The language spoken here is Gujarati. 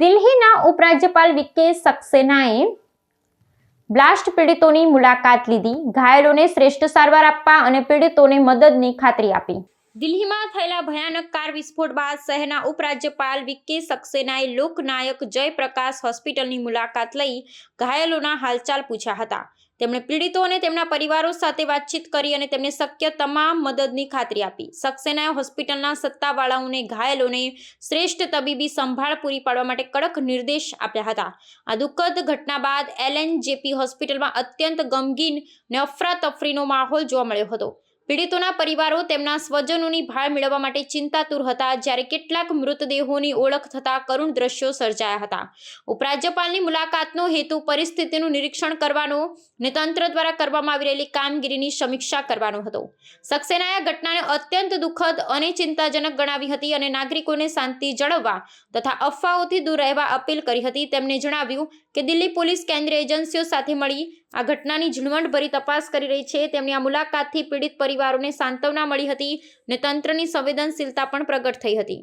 દિલ્હીના ઉપરાજ્યપાલ વિકે સક્સેનાએ બ્લાસ્ટ પીડિતોની મુલાકાત લીધી. ઘાયલોને શ્રેષ્ઠ સારવાર આપવા અને પીડિતોને મદદની ખાતરી આપી. દિલ્હીમાં થયેલા ભયાનક કાર વિસ્ફોટ બાદ શહેરના ઉપરાજ્યપાલ વિકે સક્સેનાએ લોકનાયક જયપ્રકાશ હોસ્પિટલની મુલાકાત લઈ ઘાયલોના હાલચાલ પૂછ્યા હતા. તેમણે પીડિતો અને તેમના પરિવારો સાથે વાતચીત કરી અને તેમને શક્ય તમામ મદદની ખાતરી આપી. સક્સેનાએ હોસ્પિટલના સત્તાવાળાઓને ઘાયલોને શ્રેષ્ઠ તબીબી સંભાળ પૂરી પાડવા માટે કડક નિર્દેશ આપ્યા હતા. આ દુઃખદ ઘટના બાદ એલએનજેપી હોસ્પિટલમાં અત્યંત ગમગીન અને અફરાતફરીનો માહોલ જોવા મળ્યો હતો. પીડિતોના પરિવારો તેમના સ્વજનોની ભાળ મેળવવા માટે ચિંતાતુર હતા જ્યારે કેટલાક મૃતદેહોની ઓળખ થતા કરુણ દ્રશ્યો સર્જાયા હતા. ઉપરાજ્યપાલની મુલાકાતનો હેતુ પરિસ્થિતિનું નિરીક્ષણ કરવાનો ને તંત્ર દ્વારા કરવામાં આવી રહેલી કામગીરીની સમીક્ષા કરવાનો હતો. સક્સેનાએ ઘટનાને અત્યંત દુઃખદ અને ચિંતાજનક ગણાવી હતી અને નાગરિકોને શાંતિ જળવવા તથા અફવાઓથી દૂર રહેવા અપીલ કરી હતી. તેમણે જણાવ્યું કે દિલ્હી પોલીસ કેન્દ્રીય એજન્સીઓ સાથે મળી આ ઘટનાની ઝીણવટભરી તપાસ કરી રહી છે. તેમની આ મુલાકાતથી પીડિત પરિવારોને સાંત્વના મળી હતી અને તંત્રની સંવેદનશીલતા પણ પ્રગટ થઈ હતી.